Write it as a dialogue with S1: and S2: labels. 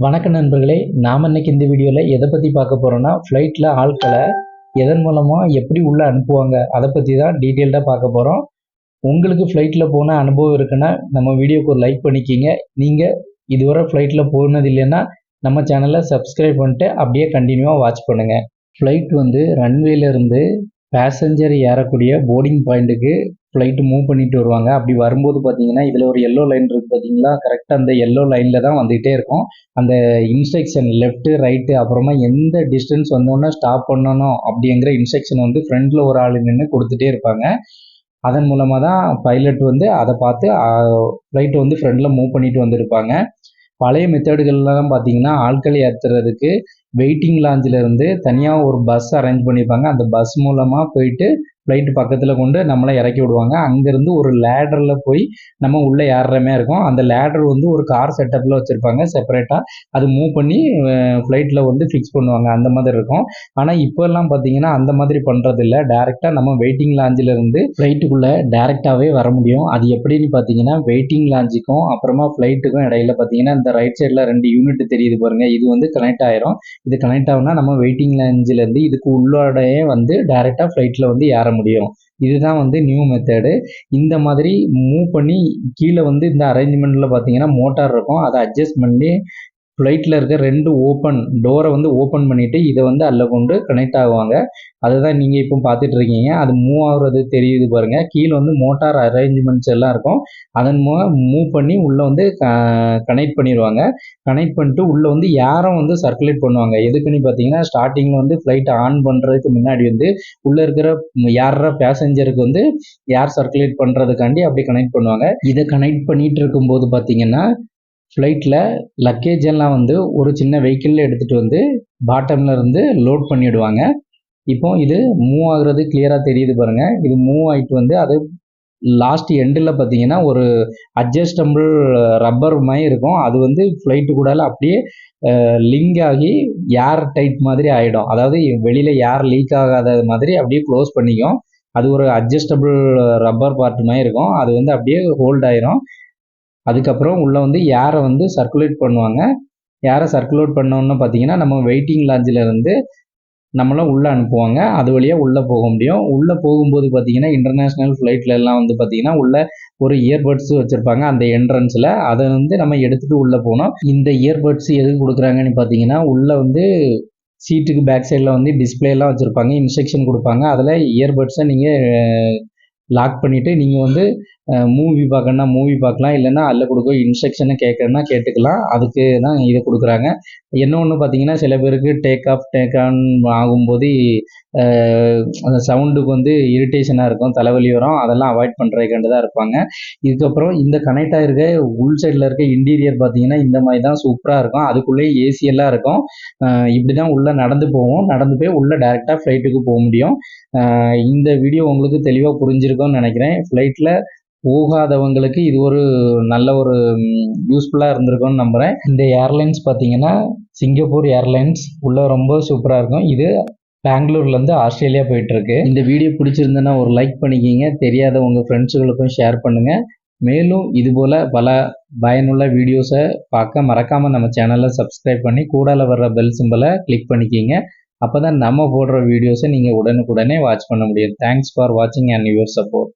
S1: வணக்க நண்பர்களே நாம் இன்னைக்கு இந்த வீடியோவில் எதை பற்றி பார்க்க போகிறோன்னா ஃப்ளைட்டில் ஆட்களை எதன் மூலமாக எப்படி உள்ளே அனுப்புவாங்க அதை பற்றி தான் டீட்டெயில்டாக பார்க்க போகிறோம் உங்களுக்கு ஃப்ளைட்டில் போன அனுபவம் இருக்குன்னா நம்ம வீடியோக்கு ஒரு லைக் பண்ணிக்கிங்க. நீங்கள் இதுவரை ஃப்ளைட்டில் போனது இல்லைன்னா நம்ம சேனலை சப்ஸ்கிரைப் பண்ணிட்டு அப்படியே கண்டினியூவாக வாட்ச் பண்ணுங்கள் ஃப்ளைட் வந்து ரன்வேலேருந்து பேசஞ்சர் ஏறக்கூடிய போர்டிங் பாயிண்ட்டுக்கு ஃப்ளைட்டு மூவ் பண்ணிட்டு வருவாங்க. அப்படி வரும்போது பார்த்தீங்கன்னா இதில் ஒரு எல்லோ லைன் இருக்குது பார்த்தீங்களா? கரெக்டாக அந்த எல்லோ லைனில் தான் வந்துகிட்டே இருக்கும். அந்த இன்ஸ்ட்ரக்ஷன் லெஃப்ட்டு ரைட்டு அப்புறமா எந்த டிஸ்டன்ஸ் வந்தோன்னே ஸ்டாப் பண்ணணும் அப்படிங்கிற இன்ஸ்ட்ரக்ஷன் வந்து ஃப்ரண்டில் ஒரு ஆள் நின்று கொடுத்துட்டே இருப்பாங்க. அதன் மூலமாக தான் பைலட் வந்து அதை பார்த்து ஃப்ளைட்டை வந்து ஃப்ரண்டில் மூவ் பண்ணிட்டு வந்திருப்பாங்க. பழைய மெத்தடுகள்லாம் பார்த்தீங்கன்னா ஆட்களை ஏற்றுறதுக்கு வெயிட்டிங் லாஞ்சில் இருந்து தனியாக ஒரு பஸ் அரேஞ்ச் பண்ணியிருப்பாங்க. அந்த பஸ் மூலமாக போயிட்டு ஃப்ளைட்டு பக்கத்தில் கொண்டு நம்மளை இறக்கி விடுவாங்க. அங்கேருந்து ஒரு லேடரில் போய் நம்ம உள்ளே ஏறுறமே இருக்கும். அந்த லேடர் வந்து ஒரு கார் செட்டப்பில் வச்சுருப்பாங்க. செப்பரேட்டாக அது மூவ் பண்ணி ஃப்ளைட்டில் வந்து ஃபிக்ஸ் பண்ணுவாங்க. அந்த மாதிரி இருக்கும். ஆனால் இப்போல்லாம் பார்த்தீங்கன்னா அந்த மாதிரி பண்ணுறது இல்லை டேரெக்டாக நம்ம வெயிட்டிங் லாஞ்சிலிருந்து ஃப்ளைட்டுக்குள்ளே டேரெக்டாகவே வர முடியும். அது எப்படின்னு பார்த்தீங்கன்னா வெயிட்டிங் லாஞ்சுக்கும் அப்புறமா ஃப்ளைட்டுக்கும் இடையில பார்த்தீங்கன்னா இந்த ரைட் சைடில் ரெண்டு யூனிட் தெரியுது பாருங்கள் இது வந்து கனெக்ட் ஆயிரும். இது கனெக்ட் ஆகுனா நம்ம வெயிட்டிங் லாஞ்சிலேருந்து இதுக்கு உள்ளோடையே வந்து டேரெக்டாக ஃப்ளைட்டில் வந்து ஏற முடியும். இதுதான் வந்து நியூ மெத்தடு இந்த மாதிரி மூவ் பண்ணி கீழே வந்து இந்த அரேஞ்ச்மெண்ட்டில் பார்த்தீங்கன்னா மோட்டார் இருக்கும். அதை அட்ஜஸ்ட் பண்ணி ஃப்ளைட்டில் இருக்க ரெண்டு ஓப்பன் டோரை வந்து ஓப்பன் பண்ணிவிட்டு இதை வந்து அதில் கொண்டு கனெக்ட் ஆகுவாங்க. அதுதான் நீங்கள் இப்போ பார்த்துட்டு இருக்கீங்க. அது மூவ் ஆகுறது தெரியுது பாருங்கள் கீழே வந்து மோட்டார் அரேஞ்ச்மெண்ட்ஸ் எல்லாம் இருக்கும். அதன் மூலம் மூவ் பண்ணி உள்ளே வந்து கனெக்ட் பண்ணிடுவாங்க. கனெக்ட் பண்ணிட்டு உள்ளே வந்து யாரும் வந்து சர்க்குலேட் பண்ணுவாங்க. எதுக்குன்னு பார்த்தீங்கன்னா ஸ்டார்டிங்கில் வந்து ஃப்ளைட் ஆன் பண்ணுறதுக்கு முன்னாடி வந்து உள்ளே இருக்கிற யார பேசஞ்சருக்கு வந்து யார் சர்க்குலேட் பண்ணுறதுக்காண்டி அப்படி கனெக்ட் பண்ணுவாங்க. இதை கனெக்ட் பண்ணிகிட்டு இருக்கும்போது பார்த்தீங்கன்னா ஃப்ளைட்டில் லக்கேஜ் எல்லாம் வந்து ஒரு சின்ன வெஹிக்கிளில் எடுத்துகிட்டு வந்து பாட்டமில் இருந்து லோட் பண்ணிவிடுவாங்க இப்போ இது மூவ் ஆகுறது கிளியராக தெரியுது பாருங்கள் இது மூவ் ஆகிட்டு வந்து அது லாஸ்ட் எண்டில் பார்த்தீங்கன்னா ஒரு அட்ஜஸ்டபிள் ரப்பர் மாதிரி இருக்கும். அது வந்து ஃப்ளைட்டு கூட அப்படியே லிங்க் ஆகி ஏர் டைட் மாதிரி ஆகிடும் அதாவது வெளியில் ஏர் லீக் ஆகாத மாதிரி அப்படியே க்ளோஸ் பண்ணிக்கும். அது ஒரு அட்ஜஸ்டபிள் ரப்பர் பார்ட் மாதிரி இருக்கும். அது வந்து அப்படியே ஹோல்ட் ஆயிரும். அதுக்கப்புறம் உள்ளே வந்து ஏரை வந்து சர்க்குலேட் பண்ணுவாங்க? ஏரை சர்க்குலேட் பண்ணோன்னு பார்த்தீங்கன்னா நம்ம வெயிட்டிங் லாஞ்சில் இருந்து நம்மளாம் உள்ளே அனுப்புவாங்க. அது வழியாக உள்ளே போக முடியும். உள்ளே போகும்போது பார்த்தீங்கன்னா இன்டர்நேஷ்னல் ஃப்ளைட்டில் எல்லாம் வந்து பார்த்தீங்கன்னா உள்ள ஒரு இயர்பட்ஸ் வச்சுருப்பாங்க. அந்த என்ட்ரன்ஸில் அதை வந்து நம்ம எடுத்துகிட்டு உள்ளே போனோம் இந்த இயர்பட்ஸ் எதுக்கு கொடுக்குறாங்கன்னு பார்த்தீங்கன்னா உள்ளே வந்து சீட்டுக்கு பேக் சைடில் வந்து டிஸ்பிளேலாம் வச்சுருப்பாங்க. இன்ஸ்ட்ரக்ஷன் கொடுப்பாங்க. அதில் இயர்பட்ஸை நீங்கள் லாக் பண்ணிவிட்டு நீங்கள் வந்து மூவி பார்க்கணுன்னா மூவி பார்க்கலாம். இல்லைன்னா அதில் கொடுக்க இன்ஸ்ட்ரக்ஷனை கேட்கணுன்னா கேட்டுக்கலாம். அதுக்கு தான் இதை கொடுக்குறாங்க. என்ன ஒன்று பார்த்தீங்கன்னா சில பேருக்கு டேக் ஆஃப் டேக் ஆன் ஆகும்போது அந்த சவுண்டுக்கு வந்து இரிட்டேஷனாக இருக்கும் தலைவலி வரும். அதெல்லாம் அவாய்ட் பண்ணுறதுக்காண்டு தான் இருப்பாங்க. இதுக்கப்புறம் இந்த கனெக்ட் ஆகிருக்க உள் சைடில் இருக்க இன்டீரியர் பார்த்தீங்கன்னா இந்த மாதிரி தான் சூப்பராக இருக்கும். அதுக்குள்ளேயே ஏசியெல்லாம் இருக்கும். இப்படி தான் உள்ளே நடந்து போவோம். நடந்து போய் உள்ளே டேரெக்டாக ஃப்ளைட்டுக்கு போக முடியும். இந்த வீடியோ உங்களுக்கு தெளிவாக புரிஞ்சிருக்கும்னு நினைக்கிறேன். ஃப்ளைட்டில் போகாதவங்களுக்கு இது ஒரு நல்ல ஒரு யூஸ்ஃபுல்லாக இருந்திருக்கும்னு நம்புகிறேன் இந்த ஏர்லைன்ஸ் பார்த்தீங்கன்னா சிங்கப்பூர் ஏர்லைன்ஸ் உள்ள ரொம்ப சூப்பராக இருக்கும். இது பெங்களூர்லேருந்து ஆஸ்திரேலியா போயிட்டுருக்கு. இந்த வீடியோ பிடிச்சிருந்தேன்னா ஒரு லைக் பண்ணிக்கிங்க. தெரியாத உங்கள் ஃப்ரெண்ட்ஸுகளுக்கும் ஷேர் பண்ணுங்கள் மேலும் இதுபோல் பல பயனுள்ள வீடியோஸை பார்க்க மறக்காமல் நம்ம சேனலை சப்ஸ்கிரைப் பண்ணி கூடால வர்ற பெல் சிம்பிளை கிளிக் பண்ணிக்கிங்க. அப்போ தான் நம்ம போடுற வீடியோஸை நீங்கள் உடனுக்குடனே வாட்ச் பண்ண முடியும். தேங்க்ஸ் ஃபார் வாட்சிங் அண்ட் யுவர் சப்போர்ட்